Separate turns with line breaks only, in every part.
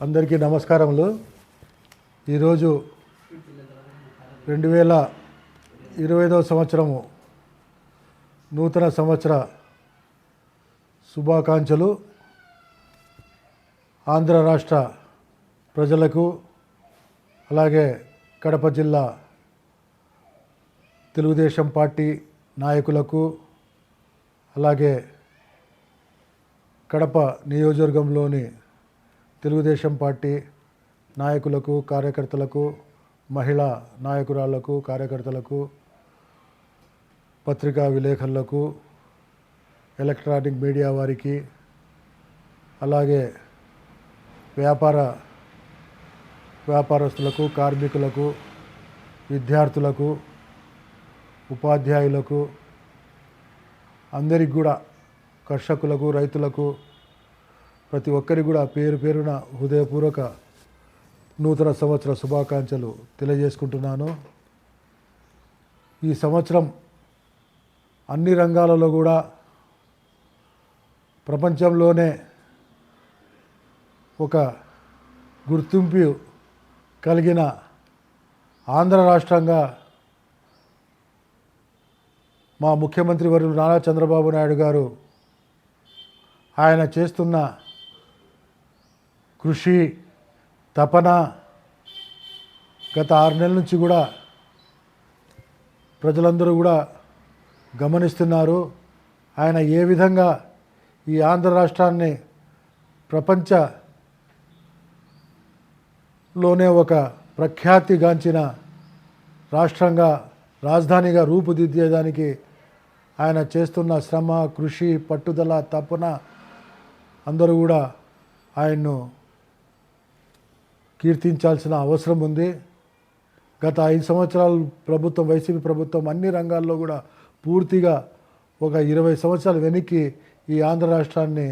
అందరికీ నమస్కారములు. ఈరోజు రెండు వేల ఇరవై ఐదవ సంవత్సరము నూతన సంవత్సర శుభాకాంక్షలు ఆంధ్ర రాష్ట్ర ప్రజలకు అలాగే కడప జిల్లా తెలుగుదేశం పార్టీ నాయకులకు అలాగే కడప నియోజకవర్గంలోని తెలుగుదేశం పార్టీ నాయకులకు కార్యకర్తలకు మహిళా నాయకురాళ్ళకు కార్యకర్తలకు పత్రికా విలేకరులకు ఎలక్ట్రానిక్ మీడియా వారికి అలాగే వ్యాపార వ్యాపారస్తులకు కార్మికులకు విద్యార్థులకు ఉపాధ్యాయులకు అందరికి కూడా కర్షకులకు రైతులకు ప్రతి ఒక్కరికి కూడా పేరు పేరున హృదయపూర్వక నూతన సంవత్సర శుభాకాంక్షలు తెలియజేసుకుంటున్నాను. ఈ సంవత్సరం అన్ని రంగాలలో కూడా ప్రపంచంలోనే ఒక గుర్తింపు కలిగిన ఆంధ్ర రాష్ట్రంగా మా ముఖ్యమంత్రి వర్యులు నారా చంద్రబాబు నాయుడు గారు ఆయన చేస్తున్న కృషి తపన గత ఆరు నెలల నుంచి కూడా ప్రజలందరూ కూడా గమనిస్తున్నారు. ఆయన ఏ విధంగా ఈ ఆంధ్ర రాష్ట్రాన్ని ప్రపంచలోనే ఒక ప్రఖ్యాతిగాంచిన రాష్ట్రంగా రాజధానిగా రూపుదిద్దేదానికి ఆయన చేస్తున్న శ్రమ కృషి పట్టుదల తపన అందరూ కూడా ఆయన్ను కీర్తించాల్సిన అవసరం ఉంది. గత ఐదు సంవత్సరాలు ప్రభుత్వం వైసీపీ ప్రభుత్వం అన్ని రంగాల్లో కూడా పూర్తిగా ఒక ఇరవై సంవత్సరాలు వెనక్కి ఈ ఆంధ్ర రాష్ట్రాన్ని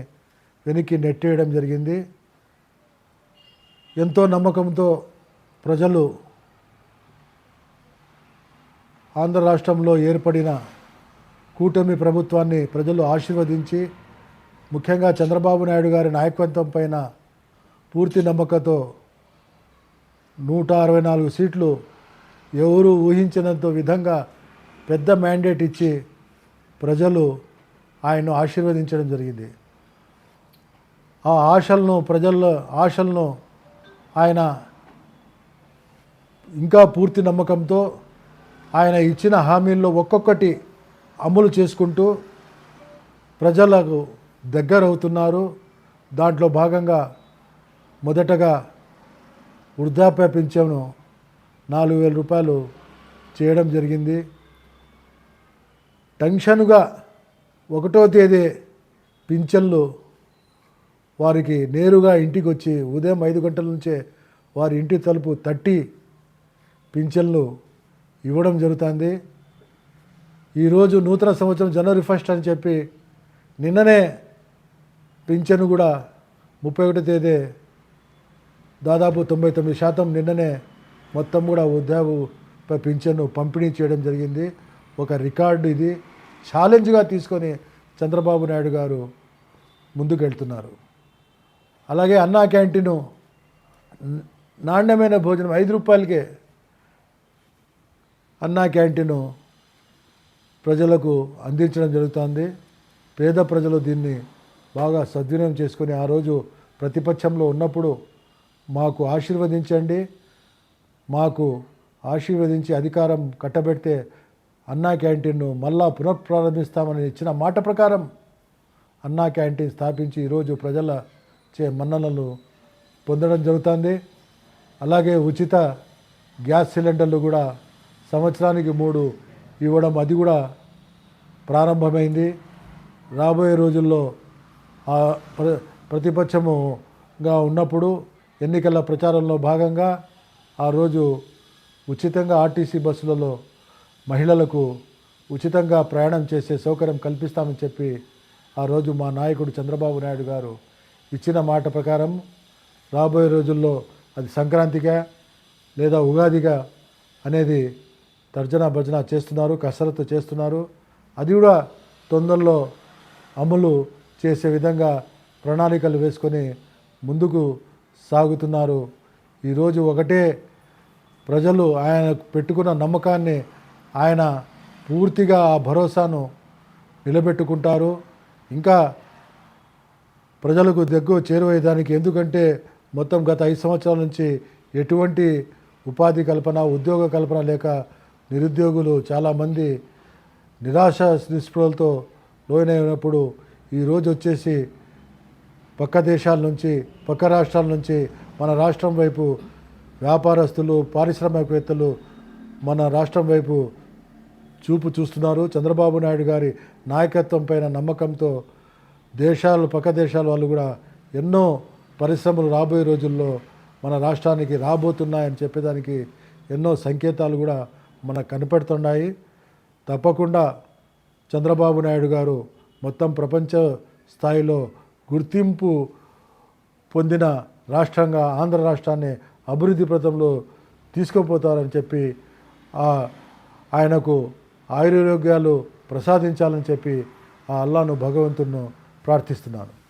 వెనక్కి నెట్టేయడం జరిగింది. ఎంతో నమ్మకంతో ప్రజలు ఆంధ్ర రాష్ట్రంలో ఏర్పడిన కూటమి ప్రభుత్వాన్ని ప్రజలు ఆశీర్వదించి ముఖ్యంగా చంద్రబాబు నాయుడు గారి నాయకత్వం పైన పూర్తి నమ్మకంతో నూట అరవై నాలుగు సీట్లు ఎవరు ఊహించినంత విధంగా పెద్ద మ్యాండేట్ ఇచ్చి ప్రజలు ఆయన్ను ఆశీర్వదించడం జరిగింది. ఆ ఆశలను ప్రజల్లో ఆశలను ఆయన ఇంకా పూర్తి నమ్మకంతో ఆయన ఇచ్చిన హామీల్లో ఒక్కొక్కటి అమలు చేసుకుంటూ ప్రజలకు దగ్గరవుతున్నారు. దాంట్లో భాగంగా మొదటగా వృద్ధాప్య పింఛను నాలుగు వేల రూపాయలు చేయడం జరిగింది. టెన్షన్గా ఒకటో తేదీ పింఛన్లు వారికి నేరుగా ఇంటికి వచ్చి ఉదయం ఐదు గంటల నుంచే వారి ఇంటి తలుపు తట్టి పింఛన్లు ఇవ్వడం జరుగుతుంది. ఈరోజు నూతన సంవత్సరం జనవరి ఫస్ట్ అని చెప్పి నిన్ననే పింఛను కూడా ముప్పై ఒకటో తేదీ దాదాపు తొంభై తొమ్మిది శాతం నిన్ననే మొత్తం కూడా ఉద్యోగ పింఛను పంపిణీ చేయడం జరిగింది. ఒక రికార్డు ఇది. ఛాలెంజ్గా తీసుకొని చంద్రబాబు నాయుడు గారు ముందుకెళ్తున్నారు. అలాగే అన్నా క్యాంటీను నాణ్యమైన భోజనం ఐదు రూపాయలకే అన్నా క్యాంటీను ప్రజలకు అందించడం జరుగుతుంది. పేద ప్రజలు దీన్ని బాగా సద్వినియోగం చేసుకొని ఆ రోజు ప్రతిపక్షంలో ఉన్నప్పుడు మాకు ఆశీర్వదించండి. మాకు ఆశీర్వదించి అధికారం కట్టబెడితే అన్నా క్యాంటీన్ను మళ్ళా పునఃప్రారంభిస్తామని ఇచ్చిన మాట ప్రకారం అన్నా క్యాంటీన్ స్థాపించి ఈరోజు ప్రజల చే మన్ననలు పొందడం జరుగుతుంది. అలాగే ఉచిత గ్యాస్ సిలిండర్లు కూడా సంవత్సరానికి మూడు ఇవ్వడం అది కూడా ప్రారంభమైంది. రాబోయే రోజుల్లో ప్రతిపక్షముగా ఉన్నప్పుడు ఎన్నికల ప్రచారంలో భాగంగా ఆ రోజు ఉచితంగా ఆర్టీసీ బస్సులలో మహిళలకు ఉచితంగా ప్రయాణం చేసే సౌకర్యం కల్పిస్తామని చెప్పి ఆ రోజు మా నాయకుడు చంద్రబాబు నాయుడు గారు ఇచ్చిన మాట ప్రకారం రాబోయే రోజుల్లో అది సంక్రాంతిగా లేదా ఉగాదిగా అనేది తర్జన భజన చేస్తున్నారు కసరత్తు చేస్తున్నారు. అది కూడా తొందరలో అమలు చేసే విధంగా ప్రణాళికలు వేసుకొని ముందుకు సాగుతున్నారు. ఈరోజు ఒకటే ప్రజలు ఆయన పెట్టుకున్న నమ్మకాన్ని ఆయన పూర్తిగా ఆ భరోసాను నిలబెట్టుకుంటారు. ఇంకా ప్రజలకు దగ్గర చేరువయ్యేదానికి ఎందుకంటే మొత్తం గత ఐదు సంవత్సరాల నుంచి ఎటువంటి ఉపాధి కల్పన ఉద్యోగ కల్పన లేక నిరుద్యోగులు చాలామంది నిరాశ నిస్పృహలతో లోనైనప్పుడు ఈరోజు వచ్చేసి పక్క దేశాల నుంచి పక్క రాష్ట్రాల నుంచి మన రాష్ట్రం వైపు వ్యాపారస్తులు పారిశ్రామికవేత్తలు మన రాష్ట్రం వైపు చూపు చూస్తున్నారు. చంద్రబాబు నాయుడు గారి నాయకత్వం పైన నమ్మకంతో దేశాలు పక్క దేశాల వాళ్ళు కూడా ఎన్నో పరిశ్రమలు రాబోయే రోజుల్లో మన రాష్ట్రానికి రాబోతున్నాయని చెప్పేదానికి ఎన్నో సంకేతాలు కూడా మనకు కనపడుతున్నాయి. తప్పకుండా చంద్రబాబు నాయుడు గారు మొత్తం ప్రపంచ స్థాయిలో గుర్తింపు పొందిన రాష్ట్రంగా ఆంధ్ర రాష్ట్రాన్ని అభివృద్ధి పథంలో తీసుకుపోతారని చెప్పి ఆ ఆయనకు ఆయురోగ్యాలు ప్రసాదించాలని చెప్పి ఆ అల్లాను భగవంతును ప్రార్థిస్తున్నాను.